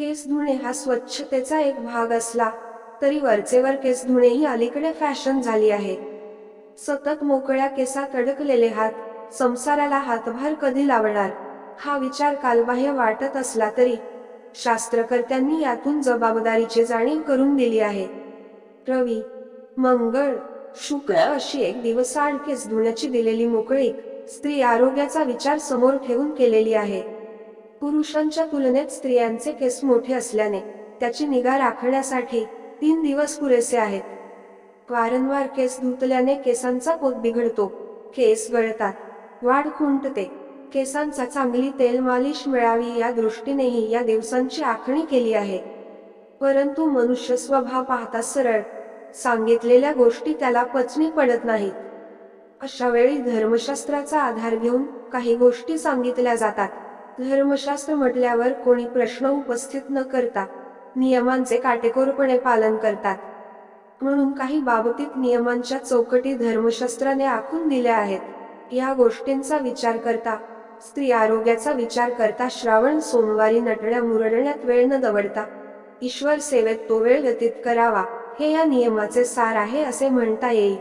केस धुणे हा स्वच्छतेचा एक भाग असला तरी वरचेवर केस धुणे ही अलीकडे फॅशन झाली आहे. सतत मोकळ्या केसात अडकलेले हात संसाराला हातभार कधी लावणार? हा विचार कालबाह्य वाटत असला तरी शास्त्रकर्त्यांनी यातून जबाबदारीची जाणीव करून दिली आहे. रवी मंगळ शुक्र अशी एक दिवसाआड केस धुण्याची दिलेली मोकळीक स्त्री आरोग्याचा विचार समोर ठेवून केलेली आहे. पुरुषांच्या तुलनेत स्त्रियांचे केस मोठे असल्याने त्याची निगा राखण्यासाठी तीन दिवस पुरेसे आहेत. वारंवार केस धुतल्याने केसांचा पोत बिघडतो केस गळतात वाढ खुंटते. केसांचा चांगली तेल मालिश मिळावी या दृष्टीनेही या दिवसांची आखणी केली आहे. परंतु मनुष्य स्वभाव पाहता सरळ सांगितलेल्या गोष्टी त्याला पचनी पडत नाहीत. अशा वेळी धर्मशास्त्राचा आधार घेऊन काही गोष्टी सांगितल्या जातात. धर्मशास्त्र म्हटल्यावर कोणी प्रश्न उपस्थित न करता नियमांचे काटेकोरपणे पालन करतात. म्हणून काही बाबतीत नियमांच्या चौकटी धर्मशास्त्राने आखून दिल्या आहेत. या गोष्टींचा विचार करता स्त्री आरोग्याचा विचार करता श्रावण सोमवारी नटण्या मुरडण्यात वेळ न दवडता ईश्वर सेवेत तो वेळ व्यतीत करावा हे या नियमाचे सार आहे असे म्हणता येईल.